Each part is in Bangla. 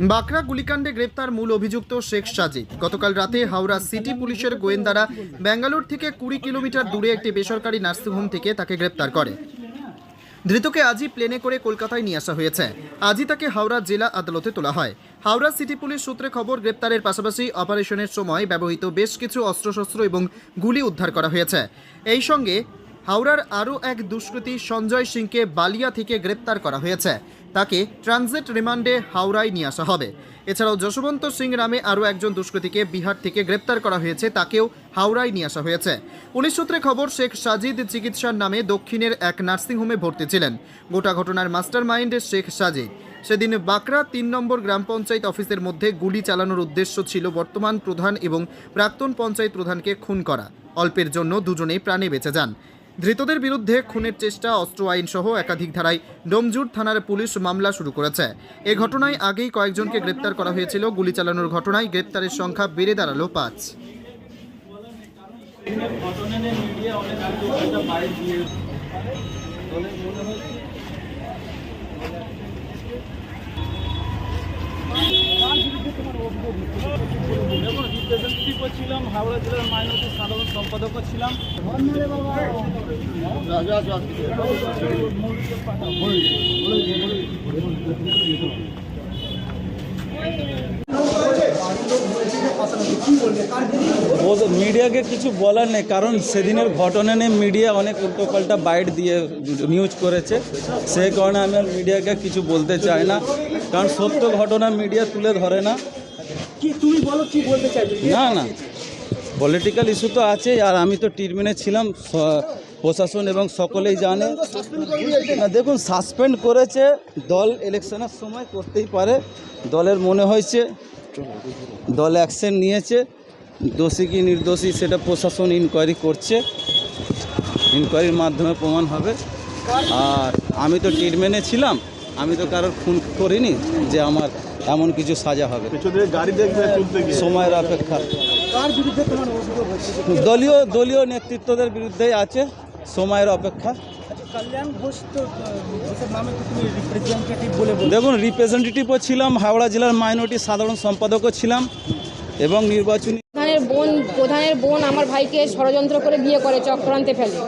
বাঁকড়া গুলিকাণ্ডে গ্রেপ্তার মূল অভিযুক্ত শেখ সাজিদ। গতকাল রাতে হাওড়া সিটি পুলিশের গোয়েন্দারা ব্যাঙ্গালোর থেকে কুড়ি কিলোমিটার দূরে একটি বেসরকারি নার্সিংহোম থেকে তাকে গ্রেপ্তার করে। ধৃতকে আজই প্লেনে করে কলকাতায় নিয়ে আসা হয়েছে। আজই তাকে হাওড়া জেলা আদালতে তোলা হয়। হাওড়া সিটি পুলিশ সূত্রে খবর, গ্রেপ্তারের পাশাপাশি অপারেশনের সময় ব্যবহৃত বেশ কিছু অস্ত্রশস্ত্র এবং গুলি উদ্ধার করা হয়েছে। এই সঙ্গে হাওড়ার আরও এক দুষ্কৃতী সঞ্জয় সিংকে বালিয়া থেকে গ্রেপ্তার করা হয়েছে। তাকে ট্রানজিট রিমান্ডে হাওড়ায় নিয়ে আসা হবে। এছাড়াও যশবন্ত সিং নামে আরও একজন দুষ্কৃতীকে বিহার থেকে গ্রেপ্তার করা হয়েছে, তাকেও হাওড়ায় নিয়ে আসা হয়েছে। পুলিশ সূত্রে খবর, শেখ সাজিদ চিকিৎসার নামে দক্ষিণের এক নার্সিংহোমে ভর্তি ছিলেন। গোটা ঘটনার মাস্টার মাইন্ড শেখ সাজিদ। সেদিন বাঁকড়া তিন নম্বর গ্রাম পঞ্চায়েত অফিসের মধ্যে গুলি চালানোর উদ্দেশ্য ছিল বর্তমান প্রধান এবং প্রাক্তন পঞ্চায়েত প্রধানকে খুন করা। অল্পের জন্য দুজনেই প্রাণে বেঁচে যান। ধৃতদের বিরুদ্ধে খুনের চেষ্টা, অস্ত্র আইনসহ একাধিক ধারায় ডোমজুর থানার পুলিশ মামলা শুরু করেছে। এ ঘটনায় আগেই কয়েকজনকে গ্রেপ্তার করা হয়েছিল। গুলি চালানোর ঘটনায় গ্রেপ্তারের সংখ্যা বেড়ে দাঁড়াল পাঁচ। ঘটনানে মিডিয়া অনেক আগে একটা বাইক দিয়ে বলে মনে হয় দেখুন রিপ্রেজেন্টেটিভও ছিলাম, হাওড়া জেলার মাইনরিটি সাধারণ সম্পাদকও ছিলাম। মিডিয়াকে কিছু বলার নেই, কারণ সেদিনের ঘটনা নিয়ে মিডিয়া অনেক উল্টোপাল্টা বাইট দিয়ে নিউজ করেছে। সেই কারণে আমি আর মিডিয়াকে কিছু বলতে চাই না, কারণ সত্য ঘটনা মিডিয়া তুলে ধরে না। কি তুমি বলো কি বলতে না না। পলিটিক্যাল ইস্যু তো আছেই আর আমি তো ট্রিটমেন্টে ছিলাম প্রশাসন এবং সকলেই জানে। না দেখুন সাসপেন্ড করেছে দল ইলেকশনের সময় করতেই পারে। দলের মনে হয়েছে দল অ্যাকশন নিয়েছে। দোষী কি নির্দোষী সেটা প্রশাসন ইনকোয়ারি করছে। ইনকোয়ারির মাধ্যমে প্রমাণ হবে। আর আমি তো ট্রিটমেন্টে ছিলাম আমি তো কারোর খুন করিনি যে আমার এমন কিছু সাজা হবে। সময়ের অপেক্ষা। দলীয় দলীয় নেতৃত্বদের বিরুদ্ধেই আছে সময়ের অপেক্ষা। কল্যাণ ঘোষ তো আহ, ঘোষের নামে তো তুমি রিপ্রেজেন্টেটিভ বলে বলছো। দেখুন রিপ্রেজেন্টেটিভও ছিলাম হাওড়া জেলার মাইনরিটি সাধারণ সম্পাদকও ছিলাম এবং নির্বাচনী প্রধানের বোন প্রধানের বোন আমার ভাইকে ষড়যন্ত্র করে বিয়ে করে চক্রান্তে ফেলে।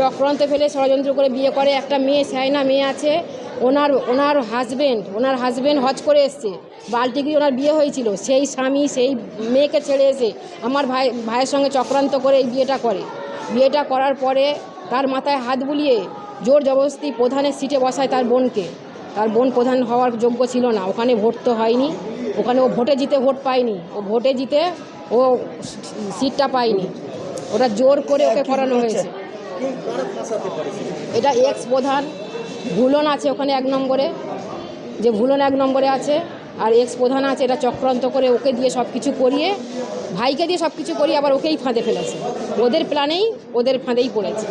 চক্রান্তে ফেলে ষড়যন্ত্র করে বিয়ে করে একটা মেয়ে সাইনা মেয়ে আছে। ওনার ওনার হাজবেন্ড ওনার হাজবেন্ড হজ করে এসছে। বাল্টিগিরি ওনার বিয়ে হয়েছিল সেই স্বামী সেই মেয়েকে ছেড়ে এসে আমার ভাই ভাইয়ের সঙ্গে চক্রান্ত করে এই বিয়েটা করে। বিয়েটা করার পরে তার মাথায় হাত বুলিয়ে জোর জবরদস্তি প্রধানের সিটে বসায় তার বোনকে। তার বোন প্রধান হওয়ার যোগ্য ছিল না ওখানে ভোট তো হয়নি। ওখানে ও ভোটে জিতে ভোট পায়নি। ও ভোটে জিতে ও সিটটা পায়নি। ওটা জোর করে ওকে করানো হয়েছে। এটা এক্স প্রধান ভুলন আছে ওখানে এক নম্বরে। যে ভুলন এক নম্বরে আছে, আর এক্স প্রধান আছে, এটা চক্রান্ত করে ওকে দিয়ে সব কিছু করিয়ে, ভাইকে দিয়ে সব কিছু করিয়ে আবার ওকেই ফাঁদে ফেলেছে। ওদের প্ল্যানেই ওদের ফাঁদেই পড়েছে।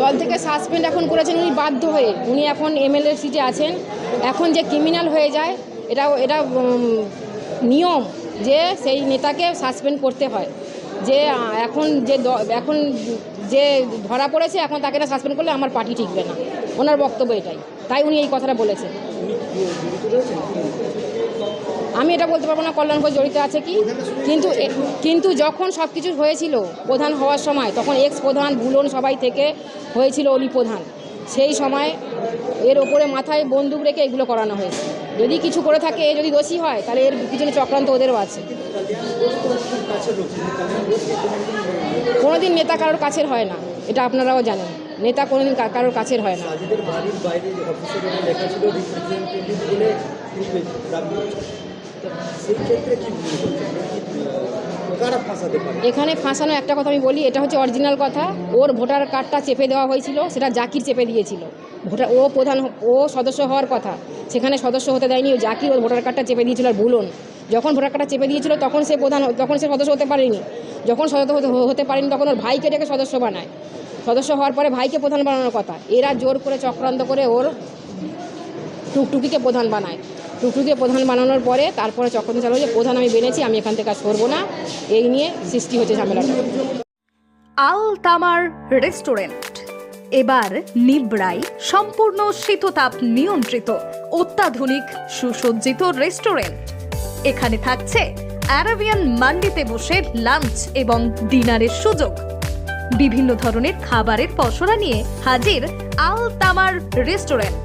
দল থেকে সাসপেন্ড এখন করেছেন উনি বাধ্য হয়ে। উনি এখন এমএলএ সিটে আছেন। এখন যে ক্রিমিনাল হয়ে যায় এটা এটা নিয়ম। যে সেই নেতাকে সাসপেন্ড করতে হয়। যে এখন যে এখন যে ধরা পড়েছে, এখন তাকে না সাসপেন্ড করলে আমার পার্টি ঠিকবে না। ওনার বক্তব্য এটাই। তাই উনি এই কথাটা বলেছেন। আমি এটা বলতে পারব না, কল্যাণ ঘোষ জড়িত আছে কি? কিন্তু কিন্তু যখন সব কিছু হয়েছিল প্রধান হওয়ার সময়, তখন এক্স প্রধান ভুলন সবাই থেকে হয়েছিল অলি প্রধান। সেই সময় এর ওপরে মাথায় বন্দুক রেখে এগুলো করানো হয়েছে। যদি কিছু করে থাকে, যদি দোষী হয়, তাহলে এর পিছনে চক্রান্ত ওদেরও আছে। কোনোদিন নেতা কারোর কাছের হয় না, এটা আপনারাও জানেন। নেতা কোনোদিন কারোর কাছের হয় না। এখানে ফাঁসানো একটা কথা আমি বলি, এটা হচ্ছে অরিজিনাল কথা। ওর ভোটার কার্ডটা চেপে দেওয়া হয়েছিল, সেটা জাকির চেপে দিয়েছিল। ভোটার, ও প্রধান, ও সদস্য হওয়ার কথা। সেখানে সদস্য হতে দেয়নি, ও জাকির ওর ভোটার কার্ডটা চেপে দিয়েছিল আর ভুলন যখন ভোটার কার্ডটা চেপে দিয়েছিল, তখন সে প্রধান, তখন সে সদস্য হতে পারেনি। যখন সদস্য হতে পারেনি, তখন ওর ভাইকে ডেকে সদস্য বানায়। সদস্য হওয়ার পরে ভাইকে প্রধান বানানোর কথা। এরা জোর করে চক্রান্ত করে ওর টুকটুকিকে প্রধান বানায়। টুকটুকিকে প্রধান বানানোর পরে তারপরে চক্রান্ত চালু যে প্রধান আমি বেনেছি, আমি এখান থেকে কাজ সরবো না। এই নিয়ে সৃষ্টি হচ্ছে ঝামেলাটা। আল তামার রেস্টুরেন্ট। এবার নিবড়াই সম্পূর্ণ শীততাপ নিয়ন্ত্রিত, অত্যাধুনিক, সুসজ্জিত রেস্টুরেন্ট। এখানে থাকছে অ্যারাবিয়ান মান্ডিতে বসে লাঞ্চ এবং ডিনারের সুযোগ। বিভিন্ন ধরনের খাবারের পসরা নিয়ে হাজির আল তামার রেস্টুরেন্ট।